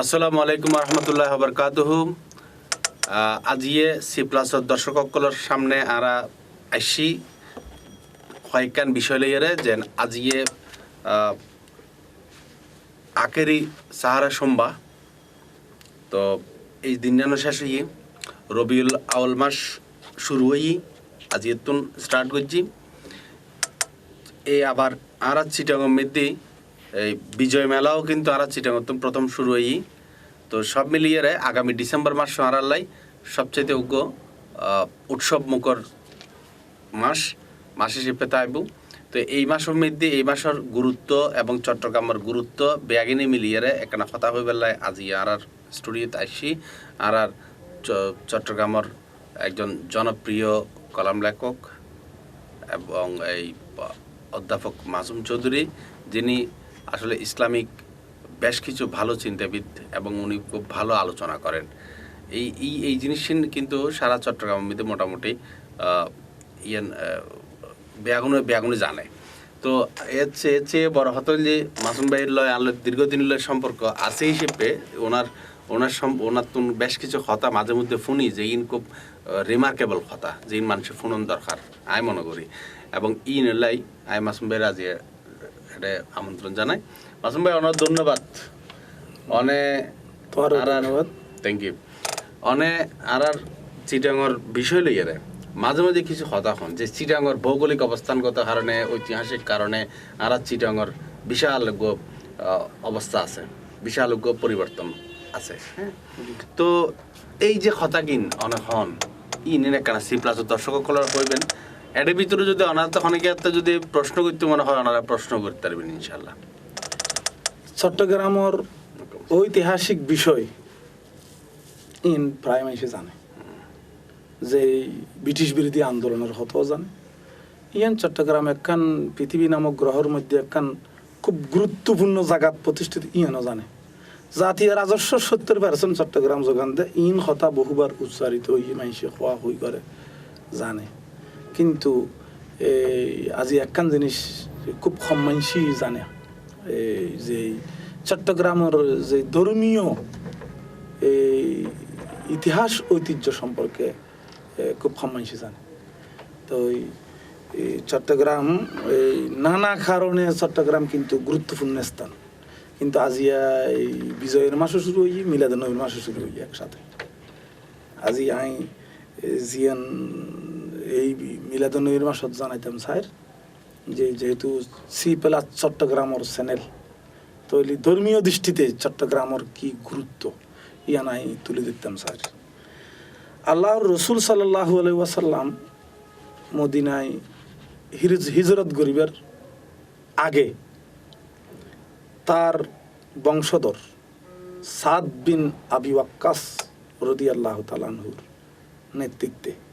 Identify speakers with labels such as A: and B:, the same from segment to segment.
A: আসসালামু আলাইকুম রহমতুল্লাহ বরকাতুহু আজিয়ে সি প্লাসর দর্শকসকলৰ সামনে আরা আইসি। কয়েকখান বিষয় লইয়ারে যে আজিয়ে আকেরি সাহারা সোমবা। তো এই দিনানো শেষ হই রবিউল আউল মাস শুরু হই আজি তুন স্টার্ট করছি। এই আবার আর চিটাগং মধ্যে এই বিজয় মেলাও কিন্তু আর চিটাগং প্রথম শুরু হই তো সব মিলিয়ে রে আগামী ডিসেম্বর মাস আড়াল্লাই সবচেয়ে উগ্র উৎসব মুখর মাস মাস হিসেবে তাইব তো এই মাসের মধ্যে এই মাসের গুরুত্ব এবং চট্টগ্রামের গুরুত্ব বেয়াগিনি মিলিয়ে একখানা কথা হয়ে বেলায় আজি আর আর স্টুডিওতে আসি আর আর চট্টগ্রামের একজন জনপ্রিয় কলাম লেখক এবং এই অধ্যাপক মাসুম চৌধুরী, যিনি আসলে ইসলামিক বেশ কিছু ভালো চিন্তাবিদ এবং উনি খুব ভালো আলোচনা করেন। এই এই এই জিনিস কিন্তু সারা চট্টগ্রামের মধ্যে মোটামুটি ইয়েন বেয়াগুনে বেয়াগুনে জানে। তো এর চেয়ে চেয়ে বড় হতো যে মাসুম ভাইয়ের লয় আলো দীর্ঘদিন লয় সম্পর্ক আছে হিসেবে ওনার ওনার ওনার তুন বেশ কিছু কথা মাঝে মধ্যে শুনি যে ইন খুব রিমার্কেবল কথা, যে ইন মানুষের ফোনন দরকার, আমি মনে করি। এবং ই নিলাই আই মাসুম ভাইয়ের আজ এটা আমন্ত্রণ জানাই। মাসুম ভাই অনেক ধন্যবাদ। আর
B: ধন্যবাদ।
A: থ্যাংক ইউ অনে আর আর চিটাঙর বিষয় লইয়া রে মাঝে মাঝে কিছু কথা হন যে চিটাঙর ভৌগোলিক অবস্থানগত কারণে ঐতিহাসিক কারণে আর আর চিটাঙর বিশাল অবস্থা আছে বিশাল পরিবর্তন আছে হ্যাঁ? তো এই যে হতাকিন অনেক হন ইন একটা সি প্লাস দর্শক কলার কইবেন। এর ভিতরে যদি অনাথ অনেকে যদি প্রশ্ন করতে মনে হয়, ওনারা প্রশ্ন করতে পারবেন ইনশাল্লাহ
B: চট্টগ্রামের ঐতিহাসিক বিষয় ইন প্রায় মানুষে জানে। যে ব্রিটিশ বিরোধী আন্দোলনের হতেও জানে। ইয়ান চট্টগ্রাম একখান পৃথিবী নামক গ্রহের মধ্যে একখান খুব গুরুত্বপূর্ণ জায়গাত প্রতিষ্ঠিত ইয়ানও জানে। জাতীয় রাজস্ব সত্তর পার্সেন্ট চট্টগ্রাম যোগান দেয়। ইন হতা বহুবার উচ্চারিত হই মানুষে খোয়া হই করে জানে। কিন্তু আজি একখান জিনিস খুব কম মানুষই জানে যে চট্টগ্রামের যে ধর্মীয় ইতিহাস ঐতিহ্য সম্পর্কে খুব কম মানুষই জানে। তো চট্টগ্রাম, এই, নানা কারণে চট্টগ্রাম কিন্তু গুরুত্বপূর্ণ স্থান। কিন্তু আজিয়া এই বিজয়ের মাসও শুরু হই মিলাদ নবীর মাসও শুরু হই একসাথে। আজি আই জিয়ান এই মিলাদ মাসত জানাইতাম স্যার, যে যেহেতু সি প্লাস চট্টগ্রামের চ্যানেল, তো ধর্মীয় দৃষ্টিতে চট্টগ্রামর কি গুরুত্ব, ইয়া নাই তুলে দিতাম স্যার। আল্লাহর রসুল সাল্লাহ ওয়াসাল্লাম মদিনায় হিজ- হিজরত গরিবের আগে তার বংশধর সাদ বিন আবি ওয়াক্কাস রদি আল্লাহ তালানহুর নেতৃত্বে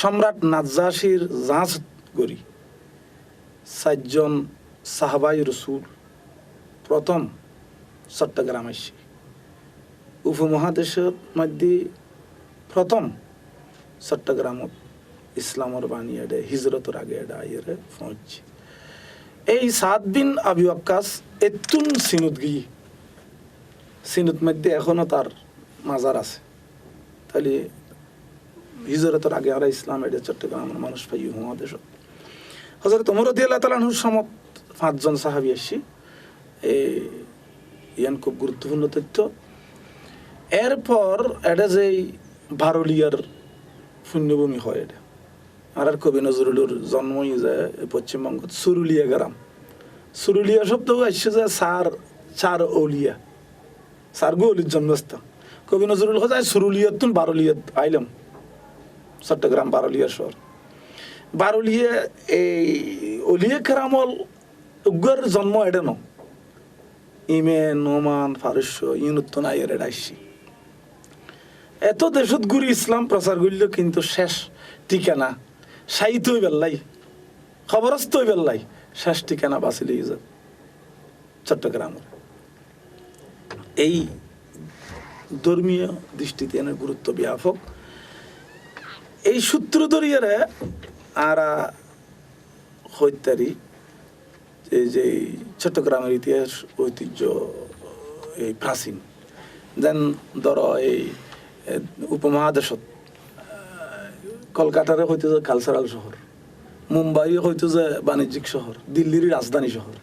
B: সম্রাট নাজ্জাসির জাঁচ গরি চারজন সাহাবাই রসুল। প্রথম চট্টগ্রাম আসছে উপমহাদেশের মধ্যে প্রথম চট্টগ্রামত ইসলামর বাণী এডে, হিজরতর আগে এডা আইরে পৌঁছছে এই সাত বিন আবি আক্কাস এতুন সিনুত গিয়ে, সিনুত মধ্যে এখনও তার মাজার আছে। তাহলে হিজরতের আগে আমরা ইসলাম এডে চট্টগ্রামের মানুষ পাই উপমহাদেশত হজরত ওমর রদিয়াল্লাহ তালাহুর সমত পাঁচজন সাহাবি আসছি ইয়ান খুব গুরুত্বপূর্ণ তথ্য। এরপর এটা যে বারলিয়ার শূন্যভূমি হয় এটা। আর আর কবি নজরুলের জন্মই যায় পশ্চিমবঙ্গত সুরুলিয়া গ্রাম। সুরুলিয়া শব্দ আসছে যে সার, চার ওলিয়া সার গৌলির জন্মস্থান। কবি নজরুল হজায় সুরুলিয়াত বারলিয়াত আইলাম। চট্টগ্রাম বারলিয়ার শহর বারলিয়া এই অলিয়া কেরামল উগ্র জন্ম এটা ন ইমে নোমান ফারস্য ইনুত্তন আইয়ের আসছি এত দেশত ঘুরি ইসলাম প্রচার করল কিন্তু শেষ ঠিকানা সাহিত্য হই বেল্লাই খবরস্থ হই বেল্লাই শেষ ঠিকানা বাঁচিলে ইজাত চট্টগ্রামের এই ধর্মীয় দৃষ্টিতে এনে গুরুত্ব ব্যাপক এই সূত্র ধরিয়ারে আরা হইতারি এই যে চট্টগ্রামের ইতিহাস, ঐতিহ্য, এই প্রাচীন। দেন ধরো এই উপমহাদেশত কলকাতারে হয়তো যে কালচারাল শহর মুম্বাই হয়তো যে বাণিজ্যিক শহর, দিল্লির রাজধানী শহর।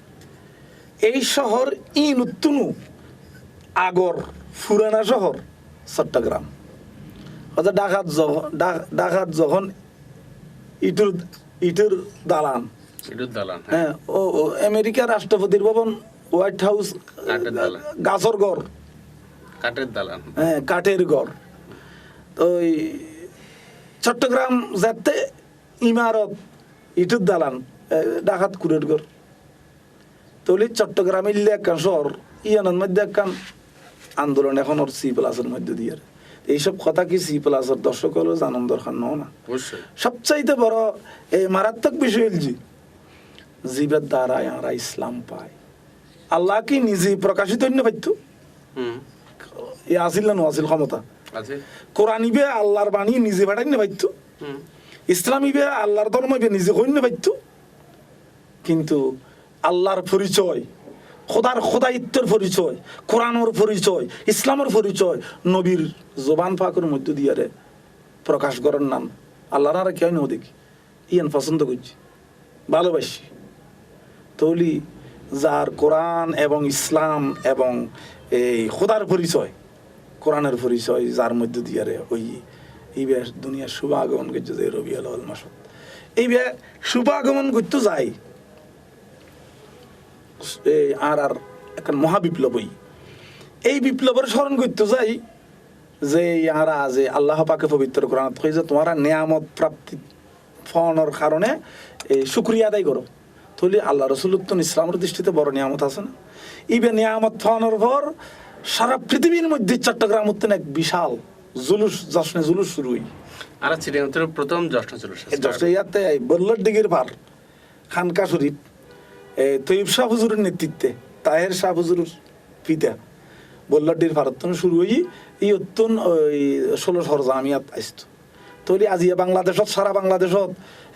B: এই শহর ইন উত্তুনু আগর ফুরানা শহর, চট্টগ্রাম। অর্থাৎ ডাকাত যখন ডাকাত যখন ইটুর ইটুর দালান।
A: হ্যাঁ।
B: হ্যাঁ ও আমেরিকার রাষ্ট্রপতির ভবন হোয়াইট হাউস। গাছর গড়
A: কাঠের দালান।
B: হ্যাঁ কাঠের গড় তো ওই চট্টগ্রাম যাতে ইমারত ইটুর দালান ডাকাত কুড়ের গড় তলি চট্টগ্রাম ইল্লে একখান শহর ইয়ানোর মধ্যে একখান আন্দোলন এখন ওর সি প্লাসের মধ্যে দিয়ে। এইসব কথা কি সি প্লাসের দর্শক হলো জানান দরকার? নয় না। সবচাইতে বড় এই মারাত্মক বিষয় হলজি জীবের দ্বারা আমরা ইসলাম পাই। আল্লাহ কি নিজে প্রকাশিত হইনে পাইতো? এ আসিল না আসিল ক্ষমতা?
A: আছে।
B: কোরআন ইবে আল্লাহর বাণী নিজে পাঠাই না পাইতো?
A: হুম।
B: ইসলাম ইবে আল্লাহর ধর্ম ইবে নিজে হইন না পাইতো? কিন্তু আল্লাহর পরিচয় খোদার খোদাইত্বের পরিচয়, কোরআনের পরিচয়, ইসলামের পরিচয়, নবীর জবান পাকের মধ্য দিয়ে প্রকাশ করার নাম। আল্লাহর আর কেন দেখি ইয়ান পছন্দ করছি। ভালোবাসি। তলি, যার কোরআন এবং ইসলাম এবং এই খোদার পরিচয়, কোরআনের পরিচয়, যার মধ্য দিয়ে রে ওই এই দুনিয়ার শুভ আগমন করছে যে রবি আল মাসত। এই শুভ আগমন করতে এই আর আর এখন মহাবিপ্লবই এই বিপ্লবের স্মরণ করতে যাই যে ইয়ারা যে আল্লাহ পাকে পবিত্র কোরআন যে তোমারা নিয়ামত প্রাপ্তি ফোনের কারণে এই শুক্রিয়া আদায় করো। তাহলে আল্লাহ রসুলুত্তন ইসলামের দৃষ্টিতে বড় নিয়ামত আছে না? ইবে নিয়ামত ফোনের পর সারা পৃথিবীর মধ্যে চট্টগ্রাম উত্তন এক বিশাল জুলুস জশ্নে জুলুস শুরু হই।
A: আর প্রথম জশ্ন
B: এই ইয়াতে বল্লর দিঘির পার খানকা শরীফ তৈব শাহ হুজুরের নেতৃত্বে, তাহের শাহ হুজুরের পিতা। বল্লডির ভারতন শুরু হয়ে এই অত্যন্ত ওই ষোলো সরজামিয়াত আসত। তৈরি আজিয়া বাংলাদেশত, সারা বাংলাদেশত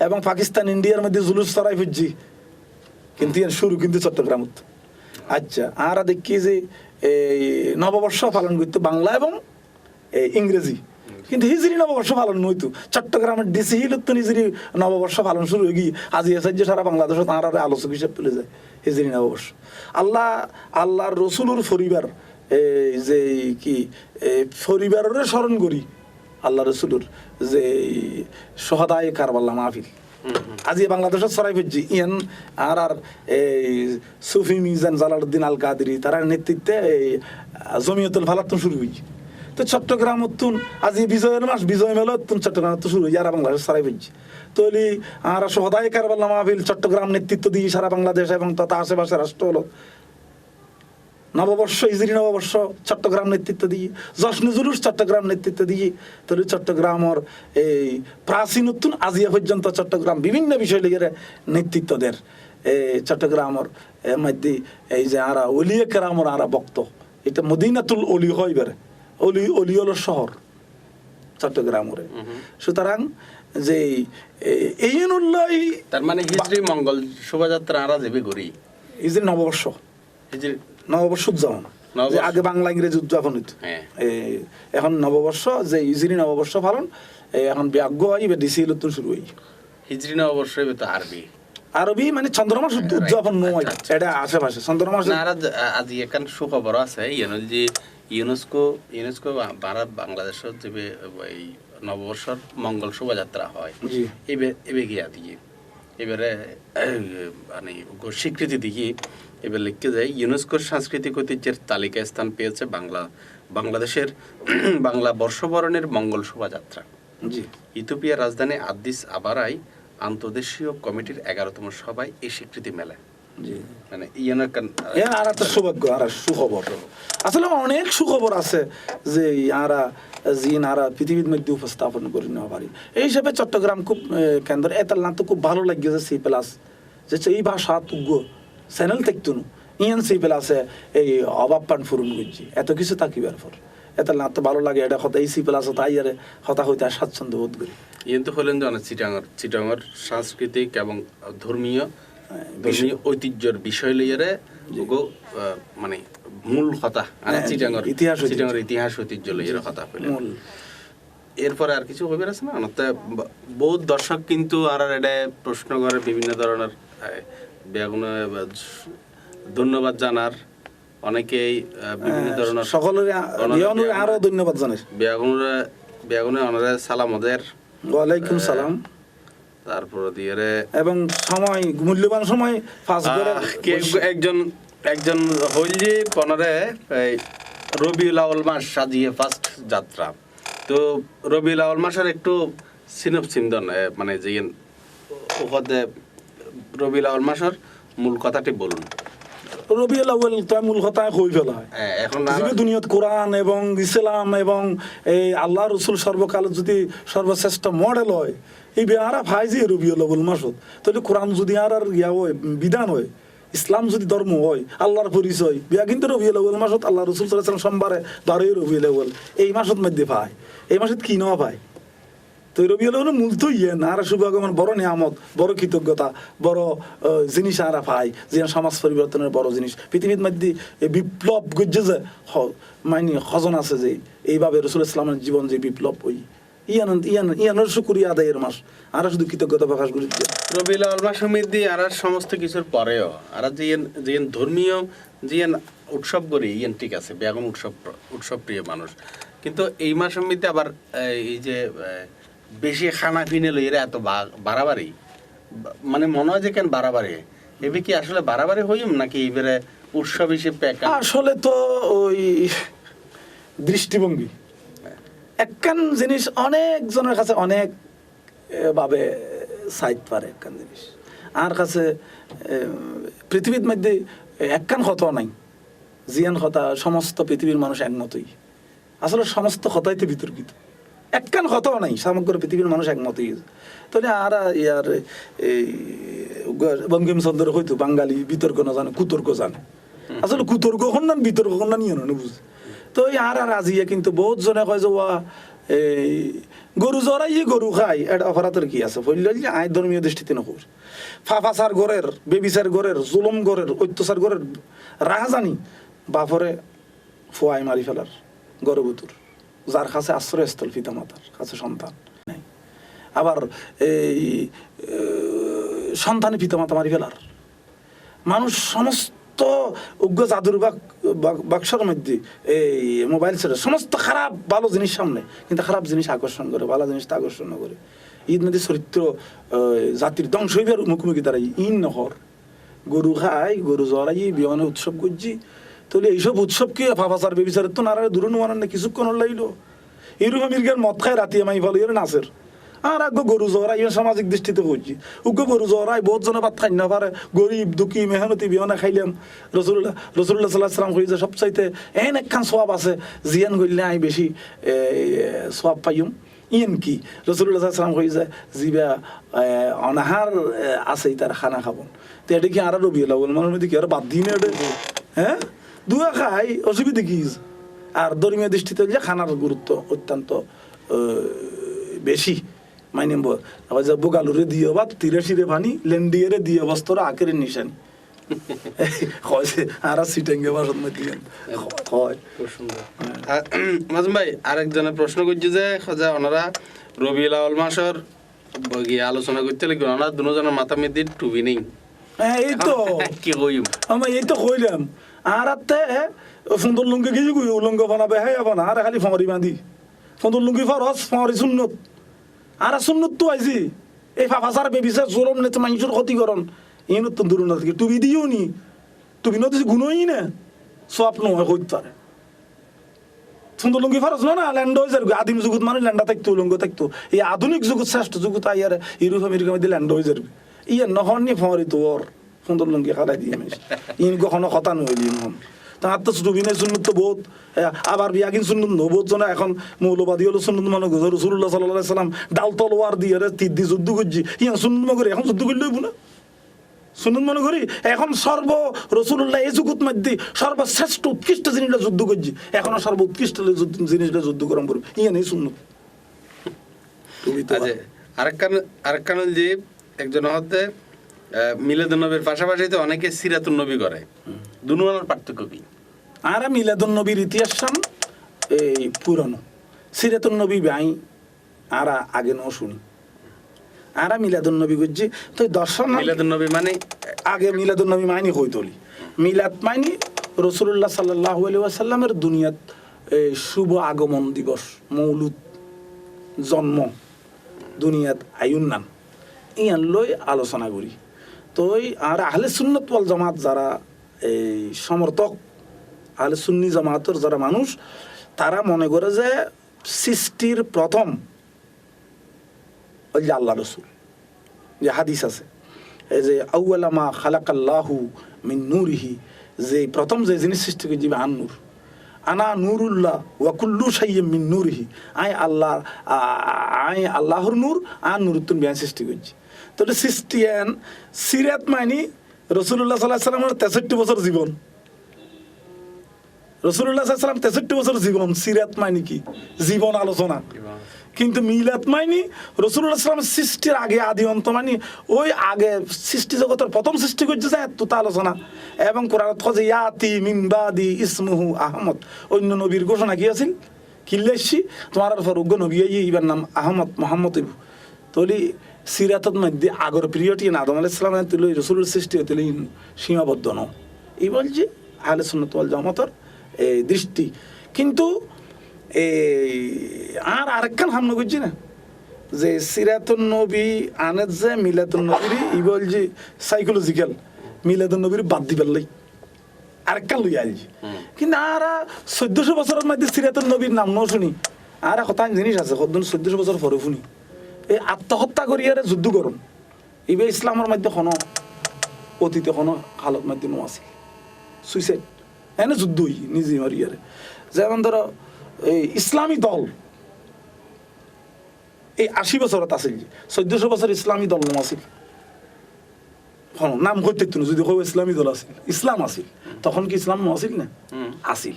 B: এবং পাকিস্তান, ইন্ডিয়ার মধ্যে জুলুস ছড়াই ফুটছি কিন্তু এর শুরু কিন্তু চট্টগ্রামত। আচ্ছা আর দেখি যে, এই নববর্ষ পালন করতো বাংলা এবং ইংরেজি। কিন্তু হিজরি নববর্ষ পালন নইতো চট্টগ্রামের ডিসি হিলত হিজরি নববর্ষ পালন শুরু হয়ে গিয়ে আজি এসে যে সারা বাংলাদেশ তাঁর আলোচক হিসেবে তুলে যায় হিজরি নববর্ষ। আল্লাহ, আল্লাহর রসুলুর পরিবার এই যে কি এই পরিবারের স্মরণ করি। আল্লাহ রসুলুর যে সহদায় কারবাল্লা মাহফিল। আজি বাংলাদেশত চৰাই ফুটছি ইয়ান আর আর এই সুফি মিজান জালালউদ্দিন আল কাদরি তার নেতৃত্বে এই জমিয়তুল ফালাতুন শুরু হয়েছে। তো চট্টগ্রাম উত্তুন, আজি বিজয়ের মাস, বিজয় মেলা উত্তুন, চট্টগ্রাম তো শুরু আর বাংলাদেশ চড়াই ফুটছে তৈলি আর সহদায় কারবাল্লা মাহফিল চট্টগ্রাম নেতৃত্ব দিয়ে সারা বাংলাদেশ এবং তথা আশেপাশে রাষ্ট্র হলো নববর্ষ, ইজরি নববর্ষ, চট্টগ্রাম নেতৃত্ব দিয়ে, জশ্ন জুলুস, চট্টগ্রাম নেতৃত্ব দিয়ে। তবে চট্টগ্রামর এই প্রাচীন উত্তুন, আজিয়া পর্যন্ত চট্টগ্রাম বিভিন্ন বিষয় লিগে নেতৃত্ব দের এই চট্টগ্রামর মধ্যে এই যে আরা অলিয়ে কেরামর আরা বক্ত, এটা মদিনাতুল অলি হয় বেড়ে অলি অলি হলো শহর চট্টগ্রামরে সুতরাং যে
A: তার মানে হিজরি মঙ্গল শোভাযাত্রা আরা যাবে ঘুরি
B: ইজরি নববর্ষ।
A: হিজরি
B: নববর্ষ উদযাপন। যে আগে বাংলা ইংরেজি উদযাপন হইতো
A: হ্যাঁ।
B: এখন নববর্ষ যে ইউজিনি নববর্ষ পালন এখন ব্যাগ্য হয় এবার ডিসি নতুন শুরু হই
A: হিজরি নববর্ষ হবে তো আরবি।
B: আরবি মানে চন্দ্রমাস উদ- উদযাপন নয়। এটা আশেপাশে চন্দ্রমাস
A: আজি একান সুখবর আছে ইউনো যে ইউনেস্কো ইউনেস্কো ভারত বাংলাদেশত যে এই নববর্ষর মঙ্গল শোভাযাত্রা হয়। এবে গিয়া দিয়ে এবারে মানে স্বীকৃতি দিকে এবার লিখতে যায় ইউনেস্কোর সাংস্কৃতিক ঐতিহ্যের তালিকায় স্থান পেয়েছে বাংলা বাংলাদেশের বাংলা বর্ষবরণের মঙ্গল শোভাযাত্রা।
B: জি।
A: ইথিওপিয়ার রাজধানী আদিস আবারাই আন্তর্দেশীয় কমিটির এগারোতম সভায় এই স্বীকৃতি মেলে।
B: জি
A: মানে ইয়েনা
B: আর একটা সৌভাগ্য আর সুখবর। আসলে অনেক সুখবর আছে যে আরা জিন আরা পৃথিবীর মধ্যে উপস্থাপন করে নেওয়া পারি এই হিসাবে চট্টগ্রাম খুব কেন্দ্র। এতাল না তো খুব ভালো লাগিয়েছে সি প্লাস যে এই ভাষা তুগ্য চ্যানেল দেখতো ইয়ান সি প্লাসে এই অভাব পান ফুরন করছি এত কিছু তাকিবার পর। এতাল না তো ভালো লাগে। এটা হতা এই সি প্লাস তাই আরে হতা হইতে আর স্বাচ্ছন্দ্য বোধ করি।
A: ইয়ে তো হলেন যে অনেক চিটাঙর চিটাঙর সাংস্কৃতিক এবং ধর্মীয় ঐতিহ্যের বিষয় লইয়ারে ওগো মানে মূল কথা আর
B: হ্যাঁ,
A: চিটাঙ্গর
B: ইতিহাস ঐতিহ্য।
A: চিটাঙ্গর ইতিহাস ঐতিহ্য লইয়ের কথা
B: মূল।
A: এরপরে আর কিছু হইবে আছে না? অনতে বহুত দর্শক কিন্তু আর এটা প্রশ্ন করে বিভিন্ন ধরনের বেগুন ধন্যবাদ জানার অনেকেই বিভিন্ন ধরনের
B: সকলের আরও ধন্যবাদ জানাই।
A: বেগুনের বেগুনে অনারে সালাম ওদের।
B: ওয়ালাইকুম সালাম।
A: তারপরে দিয়ে
B: এবং সময় মূল্যবান সময় পাস করে
A: একজন একজন হইলি পনেরে এই রবিউল আউল মাস সাজিয়ে ফার্স্ট যাত্রা। তো রবিউল আউল মাসের একটু সিনপ সিমদন মানে যে ওখানে রবিউল আউল মাসের মূল কথাটি বলুন।
B: রবিউল আউয়াল তো মূল কথা হই ফেলা হয়।
A: হ্যাঁ, এখন
B: দুনিয়াত কোরআন এবং ইসলাম এবং এই আল্লাহ রসুল সর্বকাল যদি সর্বশ্রেষ্ঠ মডেল হয় এই বেহারা ভাই যে রবিউল আউয়াল মাসত তাহলে কোরআন যদি আর আর ইয়া হয়, বিধান হয়, ইসলাম যদি ধর্ম হয়, আল্লাহর পরিচয়, বিয়া কিন্তু রবিউল আউয়াল মাসত আল্লাহ রসুল সাল্লাল্লাহু সোমবারে বারোই রবিউল আউয়াল এই মাসত মধ্যে পায় এই মাসত কি নেওয়া পায় তো এই রবিউল আউয়াল মূল তো ইয়ে না, আর শুভাগমন বড় নিয়ামত, বড় কৃতজ্ঞতা, বড় জিনিস আরা পায় যে সমাজ পরিবর্তনের বড় জিনিস। পৃথিবীর মধ্যে বিপ্লব গজ্জে যে মানে হজন আছে যে, এইভাবে রসুল ইসলামের জীবন যে বিপ্লব ওই ইয়ান ইয়ান ইয়ানোর শুকুরিয়া আদায়ের মাস। আর শুধু কৃতজ্ঞতা প্রকাশ করি।
A: সমিতি আর সমস্ত কিছুর পরেও আর যে যে ধর্মীয় যে উৎসব করি ইয়েন ঠিক আছে বেগুন উৎসব উৎসব প্রিয় মানুষ। কিন্তু এই মাস সমিতি আবার এই যে বেশি খানা কিনে লইরে এত বাড়াবাড়ি। মানে মনে হয় যে কেন বাড়াবাড়ি? এবে কি আসলে বাড়াবাড়ি হইম নাকি এবারে উৎসব হিসেবে
B: আসলে তো ওই দৃষ্টিভঙ্গি। একখান জিনিস অনেক জনের কাছে অনেক ভাবে সাইড পারে একখান জিনিস। আর কাছে পৃথিবীর মধ্যে একখান কথা নাই। জিয়ান কথা, সমস্ত পৃথিবীর মানুষ একমতই। আসলে সমস্ত কথাই তো বিতর্কিত। একখান কথাও নাই, সমগ্র পৃথিবীর মানুষ একমতই। তাহলে আর, ইয়ার এই বঙ্কিমচন্দ্র হয়তো বাঙালি বিতর্ক না জানে, কুতর্ক জানে। আসলে কুতর্ক হন্যান বিতর্ক হন্যান ইয়ে না বুঝ তো এই আর আজিয়ে কিন্তু বহুত জনে কয় যে ওয়া এই গরু জরাই গরু খাই। এটা অপরাধের কি আছে? বললে যে আয় ধর্মীয় দৃষ্টিতে নকর ফাফাসার গরের বেবিসার গরের জুলম গরের অত্যাচার গরের রাহাজানি বাফরে ফোয়াই মারি ফেলার গর্ভবতুর যার কাছে আশ্রয়স্থল পিতা মাতার কাছে সন্তান নাই। আবার এই সন্তানে পিতা মাতা মারি ফেলার মানুষ সমস্ত উগ্র জাদুর বাক, বাক- বাক্সর মধ্যে এই মোবাইল সেটের সমস্ত খারাপ, ভালো জিনিস সামনে। কিন্তু খারাপ জিনিস আকর্ষণ করে, ভালো জিনিসটা আকর্ষণ করে। ঈদ মধ্যে চরিত্র জাতির ধ্বংস হইবার মুখোমুখি দাঁড়াই ইন নহর। গরু খাই গরু জড়াই, বিমানে উৎসব করছি। তাহলে এইসব উৎসব কি ফাফাসার বেবিচারের তো নারায় দূর নোয়ার না কিছুক্ষণ লাইলো এরকম মির্গের মদ খায়, রাতি মাই ফলে এর নাচের আর আগে গরু জহরাই সামাজিক দৃষ্টিতে করছি উগ্র গরু জহরাই বহুত জনে ভাত খাই না পারে। গরিব দুঃখী মেহনতি বিহনে খাইলাম রসুল্লাহ রসুল্লাহ সাল্লাহ সাল্লাম যে সবচাইতে এন একখান সোয়াব আছে জিয়ান গইলে আই বেশি সোয়াব পাইম ইয়েন কি? রসুল্লাহ সাল্লাম কই যে জিবা অনাহার আছে তার খানা খাবন। তো এটা কি আর রবি লাগল মানুষ কি আর বাদ দিন এটা। হ্যাঁ? দুয়া খাই অসুবিধা কি আর ধর্মীয় দৃষ্টিতে যে খানার গুরুত্ব অত্যন্ত আহ, বেশি মাইনে যে বোগালুরে দিয়ে বা তীরে শিরে ভানি লেন্ডিয়ারে দিয়ে বস্তর আকের নিশানি। যে হয়।
A: খুব সুন্দর। ভাই আরেকজনে প্রশ্ন করছে যে যে ওনারা রবিউল আউল মাসের গিয়ে আলোচনা করতে লাগবে ওনারা দুজনের মাথা মেদি টুবি নেই।
B: হ্যাঁ এই তো।
A: কি কইম?
B: আমি এই তো কইলাম। আর আতে সুন্দর লুঙ্গি গিয়ে গুই উলঙ্গ বানাবে হ্যাঁ বানা আর খালি ফমরি বাঁধি। সুন্দর লুঙ্গি ফরস ফমরি সুন্নত। আর সুন্নত তো আইছি। এই ফাফাসার বেবিসে জোরম নেতে মানুষের ক্ষতিকরণ ইনত তো দূর না টুবি দিও নি। টুবি নদী গুণই না। সব নয় হইতে সুন্দর লুঙ্গি ফরস না না, ল্যান্ড হয়ে আদিম যুগত মানে ল্যান্ডা থাকতো উলঙ্গ থাকতো। এই আধুনিক যুগত, শ্রেষ্ঠ যুগত আইয়ার ইউরোপ আমেরিকা মধ্যে ল্যান্ড হয়ে ইয়ে নহন নি ফমরি তো ওর। সুন্দর লুঙ্গি খালাই দিয়ে ইন কখনো কথা নইলি নহন তার তো রুবিনে সুন্নত তো বহুত। আবার বিয়াগিন সুন্নত ন বহুত জনে। এখন মৌলবাদী হলো সুন্নত মানে রসুল্লাহ সাল্লাহ সাল্লাম ডাল তলোয়ার দিয়ে তীর দিয়ে যুদ্ধ করছি। ইয়া সুন্নত মনে এখন যুদ্ধ করলেই না। শুনুন মনে করি, এখন সর্ব রসুল্লাহ এই যুগত মধ্যে সর্বশ্রেষ্ঠ উৎকৃষ্ট জিনিসটা যুদ্ধ করছি। এখনও সর্ব উৎকৃষ্ট জিনিসটা যুদ্ধ করম করব ইয়ে নেই শুনুন তুমি তো
A: আচ্ছা যে একজন হতে মিলাদুন নবীর পাশাপাশি তো অনেকে সিরাতুন নবী করে। দুনুয়ানোর পার্থক্য কি?
B: আর মিলাদুন নবীর ইতিহাস এই পুরনো। সিরাতুন নবী বাই আরা আগে ন শুনি। আর মিলাদুন নবী গুজি তো দর্শন
A: মিলাদুন নবী মানে
B: আগে মিলাদুন নবী মাইনি হই তোলি। মিলাদ মাইনি রসুল্লাহ সাল্লাহ আলি ওয়াসাল্লামের দুনিয়াত এই শুভ আগমন দিবস মৌলুদ জন্ম দুনিয়াত আয়ুন নাম ইয়ান লই আলোচনা করি। তো আর আহলে সুন্নত ওয়াল জামাত যারা এই সমর্থক, আহলে সুন্নি জামাতের যারা মানুষ, তারা মনে করে যে সৃষ্টির প্রথম ওই যে আল্লাহ রসুল, যে হাদিস আছে। এই যে আউ্লামা খালাকাল্লাহু মিন নূরিহি, যে প্রথম যে জিনিস সৃষ্টি করে যাবে আন্নুর আনা নূরুল্লাহ ওয়াকুল্লু সাইয়্যিম মিন নূরিহি। আই আল্লাহ আই আল্লাহর নূর আর নূরুত্তুন বিয়ান সৃষ্টি করছি। তো এটা সৃষ্টিয়ান সিরাত মাইনি রসুল্লাহ সাল্লাহ সাল্লামের তেষট্টি বছর জীবন। রসুল্লাহ সাল্লাম তেষট্টি বছর জীবন সিরাত মাইনি কি? জীবন আলোচনা। কিন্তু মিলাত মাইনি রসুল্লাহ সাল্লাম সৃষ্টির আগে আদি অন্ত মানি ওই আগে সৃষ্টি জগতের প্রথম সৃষ্টি করছে যে এত আলোচনা। এবং কোরআন খোঁজে ইয়াতি মিনবাদি ইসমুহু আহমদ। অন্য নবীর ঘোষণা কি আছিল? কিল্লেসি তোমার উগ্র নবী ইবার নাম আহমদ মোহাম্মদ ইবু। তলি সিরাতত মধ্যে আগর পিরিয়ড ইন আদম আলাইহিস সালাম তুলি রসুলের সৃষ্টি হতে সীমাবদ্ধ ন এই বলছে আহলে সুন্নত ওয়াল জামাতর এই দৃষ্টি। কিন্তু এই আর আরেকখান হামনা করছি না। যে সিরাতুন নবী আনের যে মিলাতুন নবীর ই বল যে সাইকোলজিক্যাল মিলাতুন নবীর বাদ দিবার লাই। আরেকখান লই আইছি কিন্তু আর চোদ্দশো বছরের মধ্যে সিরাতুন নবীর নাম ন শুনি। আর কথা জিনিস আছে সদ্য চোদ্দশো বছর পরে শুনি। এই আত্মহত্যা করি আর যুদ্ধ করুন ইবে ইসলামের মধ্যে কোনো অতীতে কোনো হালত মধ্যে নো আছিল। সুইসাইড এনে যুদ্ধ হই নিজে মারিয়ারে যেমন ধরো এই ইসলামী দল এই আশি বছরত আছিল চৈধ্যশো বছর ইসলামী দল নো আছিল। নাম করতে তো যদি কই ইসলামী দল আছিল ইসলাম আছিল। তখন কি ইসলাম নো? আছিল না আছিল।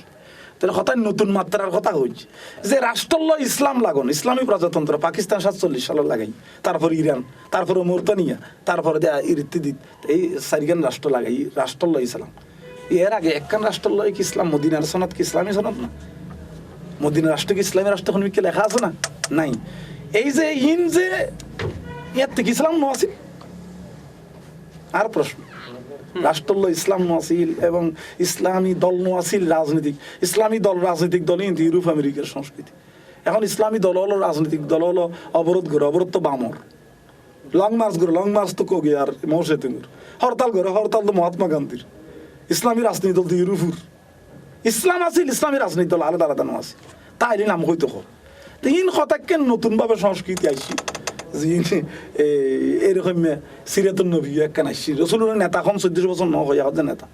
B: তাহলে কথা নতুন মাত্রার কথা হইছে যে রাষ্ট্রল্য ইসলাম লাগুন, ইসলামী প্রজাতন্ত্র, পাকিস্তান সাতচল্লিশ সালের লাগাই তারপর ইরান, তারপরে মোরতানিয়া, তারপরে ইত্যাদি এই চারিখান রাষ্ট্র লাগাই রাষ্ট্রল্য ইসলাম। এর আগে একখান রাষ্ট্রল্য কি ইসলাম? মদিনার সনদ কি ইসলামী সনদ না? মদিনা রাষ্ট্র কি ইসলামী রাষ্ট্র কি লেখা আছে না? নাই। এই যে ইন যে, ইয়ার থেকে ইসলাম নো আছিল আর প্রশ্ন। রাষ্ট্রল্য ইসলাম নো আছিল এবং ইসলামী দল নো আছিল রাজনৈতিক। ইসলামী দল রাজনৈতিক দল কিন্তু ইউরোপ আমেরিকার সংস্কৃতি। এখন ইসলামী দল হলো রাজনৈতিক দল হলো অবরোধ করে অবরোধ তো বামর। লং মার্চ করে লং মার্চ তো কগে আর মৌসে তুঙ্গুর হরতাল করে হরতাল তো মহাত্মা গান্ধীর। ইসলামী রাজনীতি দল তো ইউরোপুর। ইসলাম আছিল ইসলামী রাজনীতি দল আলাদা আলাদা নাম আছে। তাই নাম হইতো ইন হঠাৎকে নতুনভাবে সংস্কৃতি আইসি। এরকম সিরাতুল নবী একখান আসছি রসুলের নেতা কম চোদ্দশো বছর ন হয়ে যে নেতা।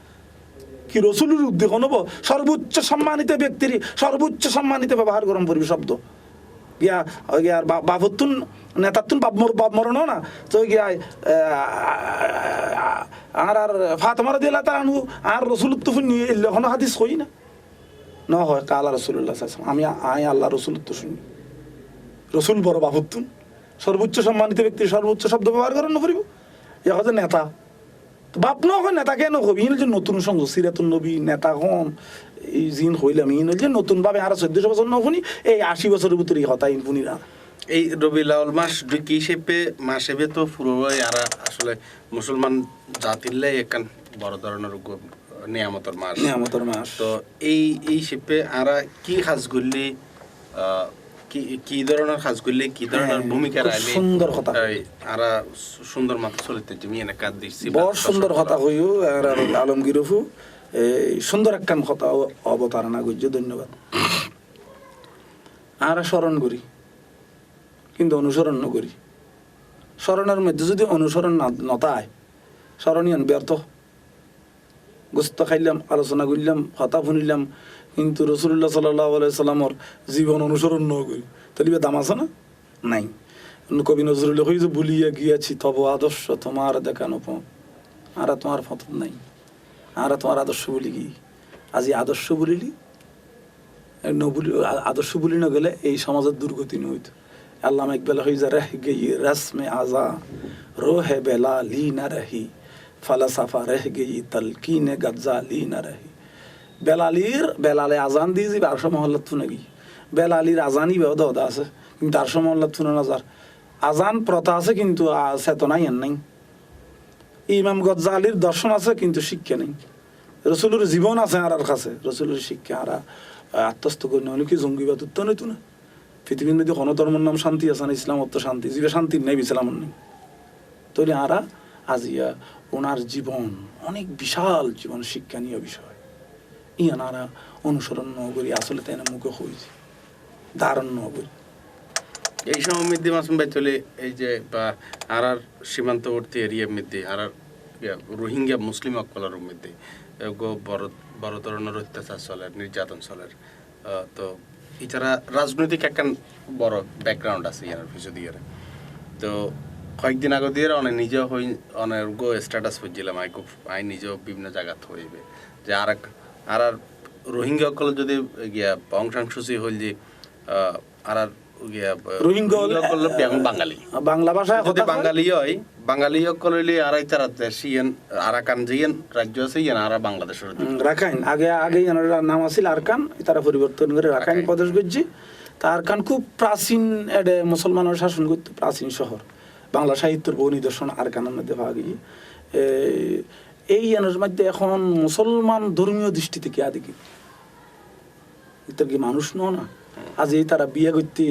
B: কি রসুলের উদ্যোগ নব সর্বোচ্চ সম্মানিত ব্যক্তির, সর্বোচ্চ সম্মানিত ব্যবহার গরম পড়বি শব্দ। গিয়া ওই গিয়া আর বা- বাবতুন নেতাতুন বাপ বাপ মরণ না। তো গিয়া আর আর ফাতমার দিলা তার আনু আর রসুল তুফুন নিয়ে এলে কোনো হাদিস কই না। ন হয় কালা রসুল্লাহ আমি আই আল্লাহ রসুল তো শুনি রসুল বড় বাবতুন সর্বোচ্চ সম্মানিত ব্যক্তি সর্বোচ্চ শব্দ ব্যবহার করেন না করিব। ইয়া হচ্ছে নেতা। বাপ ন হয় নেতা কেন হবি ইন যে নতুন সংঘ সিরাতুন নবী নেতা হন। এই জিন হইলাম ইন যে নতুন ভাবে আর চোদ্দশো বছর ন শুনি এই আশি বছরের ভিতরে হতা ইন শুনি না
A: এই রবিউল মাস দুই কি হিসেবে মাস হিসেবে তো পুরোই আর আসলে মুসলমান জাতিরলে একখান বড় ধরনের নিয়ামতের মাস।
B: নিয়ামতের মাস।
A: তো এই এই শিপে আরা কি কাজ করলে কি কি ধরনের কাজ করলে কি ধরনের
B: হ্যাঁ,
A: ভূমিকা রাখলে
B: সুন্দর কথা।
A: আরা সুন্দর মতো চলিতে যে এনে কাজ
B: বড় সুন্দর কথা কইও আর আলমগীর এই সুন্দর একখান কথা অবতারণা ধন্যবাদ। আর স্মরণ করি কিন্তু অনুসরণ ন করি। স্মরণের মধ্যে যদি অনুসরণ নতায় স্মরণীয় ব্যর্থ। গোস্ত খাইলাম আলোচনা করলাম কথা শুনিলাম কিন্তু রসুল্লাহ সাল্লাহ সাল্লামর জীবন অনুসরণ ন করি। দাম আছে না? নাই। কবি নজরুল হই যে বলিয়া গিয়াছি, তব আদর্শ তোমার দেখানো আর তোমার ফতন নাই। আর তোমার আদর্শ বলি কি? আজি আদর্শ বলিলি? নবুলি আদর্শ বলি না গেলে এই সমাজের দুর্গতি নইত আল্লাহ একবেলা হই যা রেহ গই, রসমে আজা, রোহে বেলা লি না রহি। ফালাসাফা রেহ গেই, তালকিনে গাজ্জালি না রহি। বেলালির, বেলালে আজান দিয়ে যে বারোশো মহল্লা থুনে গিয়ে। বেলালির আজানই বেহদ হদা আছে, কিন্তু আরশো মহল্লা থুনে নাজার আজান প্রথা আছে, কিন্তু চেতনাই এর নাই। ইমাম গজ্জালির দর্শন আছে, কিন্তু শিক্ষা নেই। রসুলের জীবন আছে আর কাছে। রসুলের শিক্ষা আর আত্মস্থ করে নহলে কি জঙ্গিবাদ উত্তর নইতো না? পৃথিবীর মধ্যে কোনো ধর্মের নাম শান্তি আছে না, ইসলাম অত শান্তি। জীবে শান্তি নেই ইসলাম নেই। তাহলে আরা আজিয়া ওনার জীবন, অনেক বিশাল জীবন শিক্ষণীয় বিষয় ইয়ান আরা অনুসরণ ন করি আসলে তাই না মুখে হয়েছে ধারণ ন করি।
A: এই সময় মধ্যে মাসুম ভাই চলে এই যে বা আর আর সীমান্তবর্তী এরিয়ার মধ্যে আর আর রোহিঙ্গা মুসলিম অকলার এ, গো বড় বড় ধরনের অত্যাচার চলে নির্যাতন চলে। তো এছাড়া রাজনৈতিক একটা বড় ব্যাকগ্রাউন্ড আছে ইয়ার পিছু দিয়ে তো কয়েকদিন আগে দিয়ে অনেক নিজে হই অনেক গো স্ট্যাটাস করছিলাম আই খুব আই নিজেও বিভিন্ন জায়গাত হইবে যে আর এক আর আর রোহিঙ্গা অকল যদি গিয়া অংশাংশুচি হল যে আর আর গিয়া
B: রোহিঙ্গা
A: এখন বাঙালি।
B: বাংলা ভাষায়
A: যদি বাঙালি হয় বাঙালি অকল হইলে আড়াই তারা দেশিয়ান আরাকান জিয়ান রাজ্য আছে ইয়ান আর বাংলাদেশের
B: রাখাইন। আগে আগে এনার নাম আছিল আরকান তারা পরিবর্তন করে রাখাইন। প্রদেশ করছি। তা আরকান খুব প্রাচীন এডে মুসলমানের শাসন করতো প্রাচীন শহর। বাংলা সাহিত্যের বহু নিদর্শন আরকানের মধ্যে পাওয়া গিয়ে। এই এনের মধ্যে এখন মুসলমান ধর্মীয় দৃষ্টি থেকে আদিকে এটা কি মানুষ ন না? আজ এই তারা বিয়ে করতে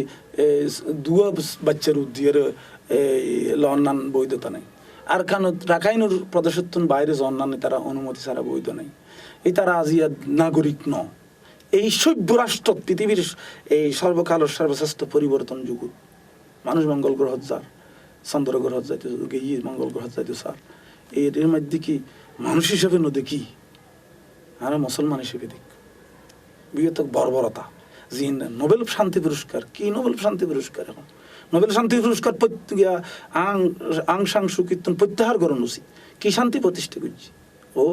B: দুয়া বাচ্চার উদ্দিয়ের লন্নান বৈধতা নাই। আর কান রাখাইনুর প্রদেশত্বন বাইরে জন্নান তারা অনুমতি ছাড়া বৈধ নাই। এই তারা আজিয়া নাগরিক ন এই সভ্য রাষ্ট্র, পৃথিবীর এই সর্বকালের সর্বশ্রেষ্ঠ পরিবর্তন যুগ মানুষ মঙ্গল গ্রহ যার, চন্দ্র গ্রহ যাইতে গিয়ে মঙ্গল গ্রহ যাইতে এর এর মধ্যে কি মানুষ হিসেবে ন দেখি, আর মুসলমান হিসেবে দেখ বিগত বর্বরতা, জিন, নোবেল শান্তি পুরস্কার, কি নোবেল শান্তি পুরস্কার এখন? নোবেল শান্তি পুরস্কার আং আং সাং সুকীর্তন প্রত্যাহার করুন উচিত। কি শান্তি প্রতিষ্ঠা করছি? ও,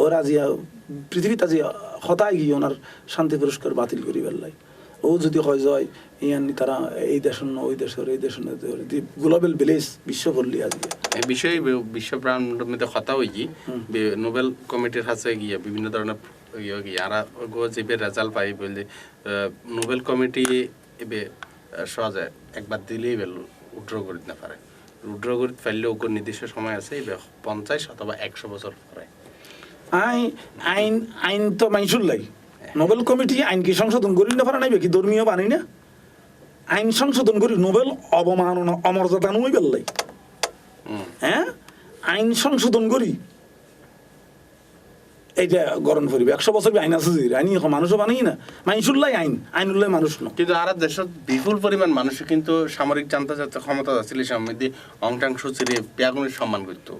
B: ওর আজিয়া পৃথিবীতে আজি হতায় গিয়ে ওনার শান্তি পুরস্কার বাতিল করি বেল্লাই ও যদি হয় যায় ইয়ানি তারা এই দেশের ওই দেশের এই দেশের গ্লোবাল ভিলেজ বিশ্ব পড়লি আজকে।
A: এই বিষয়ে বিশ্ব ব্রাহ্মণের মধ্যে কথা হই বি- নোবেল কমিটির কাছে গিয়ে বিভিন্ন ধরনের ইয়ে গিয়ে আর গো যে রেজাল্ট পাই বললে আহ, নোবেল কমিটি এবে সহজে একবার দিলেই বেল উড্র করিতে না পারে উড্র করিতে পারলে ওগুলো নির্দিষ্ট সময় আছে এবে পঞ্চাশ অথবা একশো বছর পরে।
B: আই আইন আইন তো মাইসুর লাই নোবেল কমিটি আইন কি সংশোধন করি না নাইবে কি? ধর্মীয় বানাই না? আইন সংশোধন করি নোবেল অবমাননা, অমর্যাদা নই বেললাই হ্যাঁ? আইন সংশোধন করি। এইটা গরম করিবে। একশো বছর আইন আছে আইন এখন বানাই না। মাইসুল্লাই আইন আইন উল্লাই মানুষ ন।
A: কিন্তু আর দেশত বিপুল পরিমাণ মানুষ কিন্তু সামরিক জানতে যাতে ক্ষমতা আছিল সমৃদ্ধি অংশাংশ ব্যাগুনের সম্মান করতো।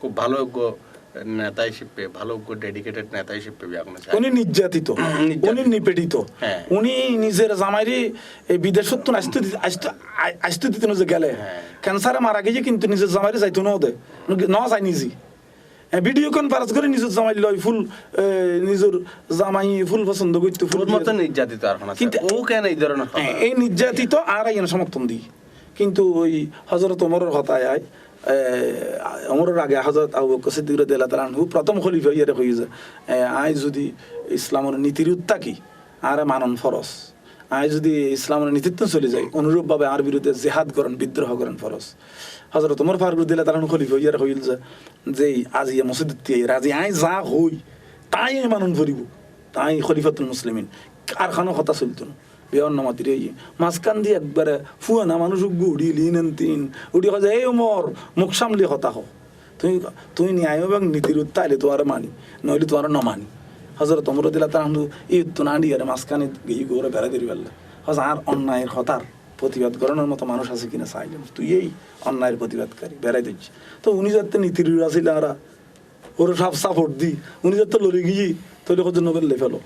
A: খুব ভালো নেতা হিসেবে ভালো ডেডিকেটেড নেতা হিসেবে
B: উনি নির্যাতিত। উনি নিপীড়িত
A: হ্যাঁ।
B: উনি নিজের জামাইরে এই আসতে আসতে- যে গেলে
A: হ্যাঁ।
B: ক্যান্সারে মারা গেছে কিন্তু নিজের জামাইরে যাইতো না ওদের ন যায় নিজে ভিডিও কনফারেন্স করে নিজের জামাই লয় ফুল নিজের জামাই ফুল পছন্দ করতো ফুল
A: মতো নির্যাতিত আর
B: কিন্তু-
A: ও কেন এই ধরনের?
B: হ্যাঁ, এই নির্যাতিত আর সমর্থন দিই কিন্তু ওই হজরত ওমরের হতায় আয় অমরের আগে হজরত আবু বকর সিদ্দিক রাদিয়াল্লাহু তাআলা প্রথম খলিফা ইয়ারে কই যে এ, আই যদি ইসলামের নীতির উত্তাকি আর মানন ফরস আই যদি ইসলামের নীতিত্ব চলে যায় অনুরূপভাবে আর বিরুদ্ধে জেহাদ করেন বিদ্রোহ করেন ফরস হজরত ওমর ফারুক দিলে তারা খলিফা ইয়ারে কইল যে যে আজি ইয়ে মসজিদ রাজি আই যা হই তাই আমি মানন করিব। তাই খলিফাতুল মুসলিমিন কারখানা কথা চলতো না। বিয়ার নামাতির এই মাঝখান দিয়ে একবারে ফুয়ানা মানুষ উড়ি লিনেন তিন। উড়ি কথা এই ওমর মুখ সামলি হতা হো তুই তুই ন্যায় এবং নীতির উত্তাইলে তোমার মানি, নইলে তোমার ন মানি। হজরত তোমরা দিলা তার এই উত্তু না দিয়ে মাঝখানে গিয়ে গোরে বেড়া দিবি পারলে হজ আর অন্যায়ের হতার প্রতিবাদ করানোর মতো মানুষ আছে কিনা চাইলেন তুই এই অন্যায়ের প্রতিবাদকারী বেড়াই দিচ্ছি। তো উনি যাতে নীতির আছিল আমরা ওর সব সাপোর্ট দি। উনি যাতে লড়ে গিয়ে, তৈরি করতে নোবেল লে ফেলো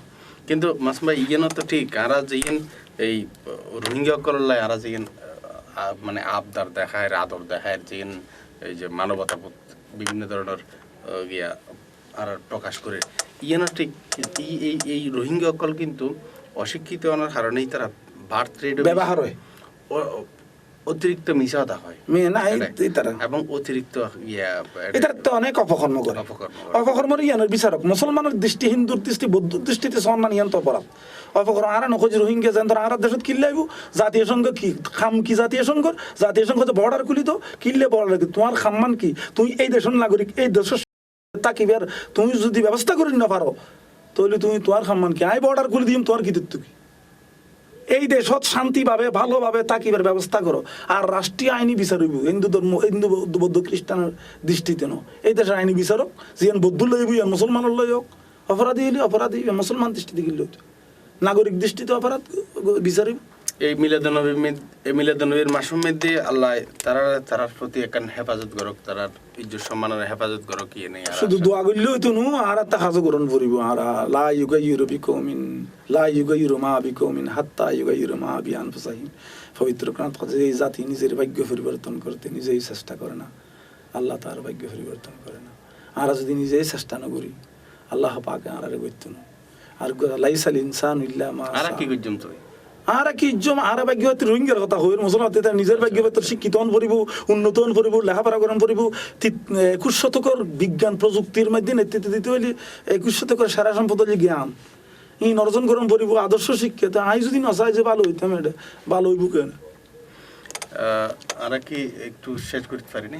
A: কিন্তু মাসমা ইয়েন তো ঠিক আর যেন এই রোহিঙ্গা করলাই আর যেন মানে আবদার দেখায় আদর দেখায় যেন এই যে মানবতা বিভিন্ন ধরনের ইয়া গিয়া আর প্রকাশ করে। ইয়েন ঠিক এই এই এই রোহিঙ্গা অকল কিন্তু অশিক্ষিত হওয়ার কারণেই তারা বার্থ রেট
B: ব্যবহার হয়।
A: অতিরিক্ত মিশা কথা হয়।
B: মেয়ে না এই-
A: এটাই। এবং অতিরিক্ত ইয়া
B: এটার তো অনেক অপকর্ম করে।
A: অপকর্ম করে।
B: অপকর্মের ইয়ানের বিচারক মুসলমানের দৃষ্টি হিন্দুর দৃষ্টি বৌদ্ধ দৃষ্টিতে সন্মান ইয়ান তো অপরাধ। অপকর্ম আর নখোজ রোহিঙ্গা যেন আর দেশত কিল্লাইব জাতীয় সংঘ কি খাম কি জাতীয় সংঘ? জাতীয় সংঘ তো বর্ডার খুলি তো কিনলে বর্ডার তোমার খাম্মান কি? তুই এই দেশের নাগরিক এই দেশের তাকিবার তুমি যদি ব্যবস্থা করি না পারো তাহলে তুমি তোমার খাম্মান কি? আই বর্ডার খুলে দিম তোমার কি দিত কি? এই দেশত শান্তিভাবে, ভালোভাবে তাকিবার ব্যবস্থা করো। আর রাষ্ট্রীয় আইনি বিচার হইব হিন্দু ধর্ম হিন্দু বৌদ্ধ খ্রিস্টানের দৃষ্টিতে ন। এই দেশের আইনি বিচারক যেন বৌদ্ধ লইব ইয়ান মুসলমানের লই হোক অপরাধী হইলে অপরাধী মুসলমান দৃষ্টিতে লইত নাগরিক দৃষ্টিতে অপরাধ বিচারিব
A: এই মিলাদনবী এই মিলাদনবীর মাসুম মধ্যে আল্লাহ তারা তারার প্রতি একান হেফাজত করক তারার ইজ্জত সম্মানের হেফাজত করক ইয়ে নেই
B: শুধু দোয়া করলে হইতো নু আর একটা হাজু করণ পড়িব আর লা ইউগা ইউরো বিকৌমিন লা ইউগা ইউরো মা বিকৌমিন হাত্তা ইউগা ইউরো মা বি আনফুসাহিম পবিত্র গ্রন্থ যে এই জাতি নিজের ভাগ্য পরিবর্তন করতে নিজেই চেষ্টা করে না আল্লাহ তার ভাগ্য পরিবর্তন করে না। আর যদি নিজেই চেষ্টা না করি আল্লাহ পাকে আর করত না। আর লাইসাল ইনসান ইল্লা মা
A: আর কি করছম তুই
B: আর কি ইজ্জম আর ভাগ্য হতে রোহিঙ্গার কথা হইল মুসলমান তার নিজের ভাগ্য হতে শিক্ষিত হন পড়িব উন্নত হন পড়িব লেখাপড়া করেন পড়িব একুশ শতকর বিজ্ঞান প্রযুক্তির মধ্যে নেতৃত্ব দিতে হইলে একুশ শতকর সারা সম্পদ হইলে জ্ঞান। ই অর্জন করেন পড়িব আদর্শ শিক্ষা তা আই যদি নসাই যে ভালো হইতাম এটা ভালো হইব কেন?
A: আর কি একটু শেষ করতে পারিনি?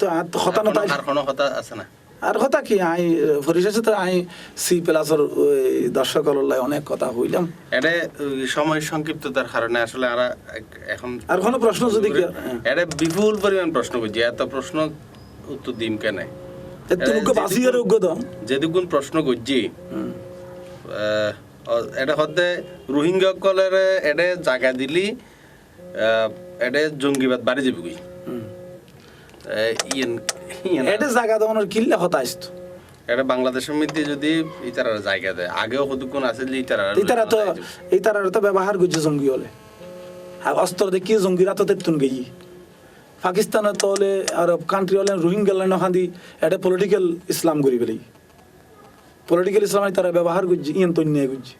B: তো আর হতা না তাই
A: কোনো কথা আছে না?
B: আর কথা কি আই পরিশেষে তো আই সি প্লাসর দর্শক অনেক কথা হইলাম।
A: এটা সময় সংক্ষিপ্ততার কারণে আসলে আর এখন
B: আর কোনো প্রশ্ন যদি।
A: এটা বিপুল পরিমাণ প্রশ্ন করছি এত প্রশ্ন উত্তর দিম কেন? যেদিকুন প্রশ্ন করছি এটা হতে রোহিঙ্গা কলের এটা জায়গা দিলি এটা জঙ্গিবাদ বাড়ি যাবি ইয়েন
B: এটা জায়গা দেওয়ানোর কিল্লে হতা আসতো।
A: এটা বাংলাদেশের মধ্যে যদি ইতারা জায়গা দেয় আগেও কতক্ষণ আছে ইতারা
B: এই তারা তো এই তারা তো ব্যবহার করছে জঙ্গি হলে। আর অস্ত্র দেখি জঙ্গিরা তো তেতুন গেই। পাকিস্তানে তো হলে আর কান্ট্রি হলে রোহিঙ্গা লাইন হাঁদি এটা পলিটিক্যাল ইসলাম করি পেলাই পলিটিক্যাল ইসলাম তারা ব্যবহার করছে ইয়েন তো নিয়ে করছে।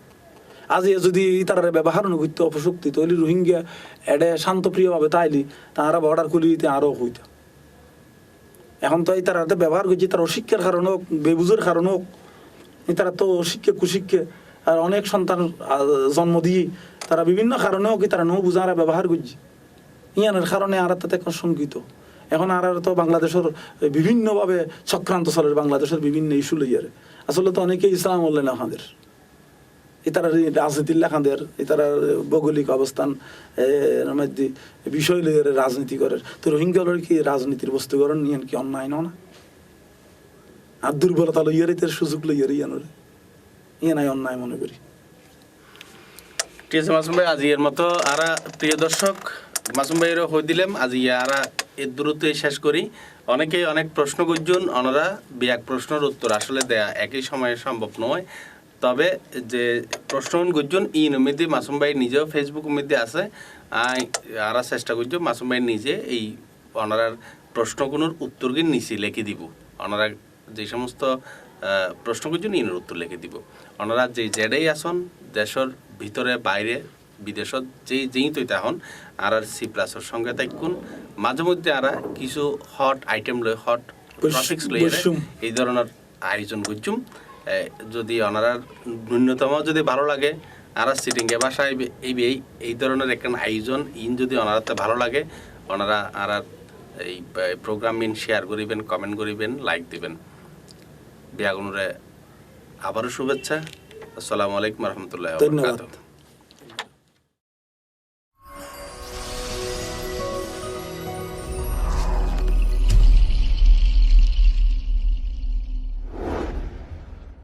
B: আজ যদি তারা ব্যবহার করতে অপশক্তি তাহলে রোহিঙ্গা এটা শান্তপ্রিয়ভাবে তাইলি তারা বর্ডার খুলি আরও হইতো। এখন তো এই তারা ব্যবহার করছে, তার অশিক্ষার কারণ হোক, বেবুজের কারণ হোক তারা তো শিক্ষে কুশিক্ষে, আর অনেক সন্তান জন্ম দিয়ে তারা বিভিন্ন কারণেও কি তারা নৌ বুঝারা ব্যবহার করছে। ইয়ানের কারণে আর তাতে এখন শঙ্কিত। এখন আর তো বাংলাদেশের বিভিন্নভাবে চক্রান্ত চলে, বাংলাদেশের বিভিন্ন ইস্যু লইয়ারে। আসলে তো অনেকেই ইসলাম বললেন আমাদের। এতারা রাজনীতির লেখাদের এতারা ভৌগোলিক অবস্থান মধ্যে বিষয় লইয়ে রাজনীতি করে। তো রোহিঙ্গালের কি রাজনীতির বস্তুকরণ নিয়ে কি অন্যায় না? আর দুর্বলতা লইয়ারে তার সুযোগ লইয়ারে ইয়ানোরে। ইয়ে নাই অন্যায় মনে করি।
A: ঠিক আছে, মাসুম ভাই, আজি এর মতো আরা প্রিয় দর্শক, মাসুম ভাইয়েরও হয়ে দিলাম। আজি আরা এর দূরত্বে শেষ করি। অনেকেই অনেক প্রশ্ন করছেন ওনারা বিয়াক প্রশ্নের উত্তর আসলে দেয়া একই সময়ে সম্ভব নয়। তবে যে প্রশ্ন করছেন ইন মধ্যে মাসুম ভাই নিজেও ফেসবুক মধ্যে আছে। আরা চেষ্টা করছ মাসুম ভাই নিজে এই ওনারার প্রশ্নগুলোর উত্তরকে নিচে লিখে দিব। ওনারা যে সমস্ত প্রশ্ন করছেন ইনের উত্তর লিখে দিব। ওনারা যে জেডেই আসন দেশের ভিতরে বাইরে বিদেশত যেই যেই তৈতে হন আর আর সি প্লাসের সঙ্গে থাকুন। মাঝে মধ্যে আরা কিছু হট আইটেম লই হট টপিক্স লই এই ধরনের আয়োজন করছুম যদি ওনারা ন্যূনতম যদি ভালো লাগে আর সিটিংয়ে বাসায় এই এই এই ধরনের একটা আয়োজন ইন যদি ওনারাতে ভালো লাগে ওনারা আর আর এই প্রোগ্রাম ইন শেয়ার করিবেন কমেন্ট করিবেন লাইক দিবেন। বিয়াগুনুরে আবারও শুভেচ্ছা। আসসালামু আলাইকুম রহমতুল্লাহ
B: ধন্যবাদ।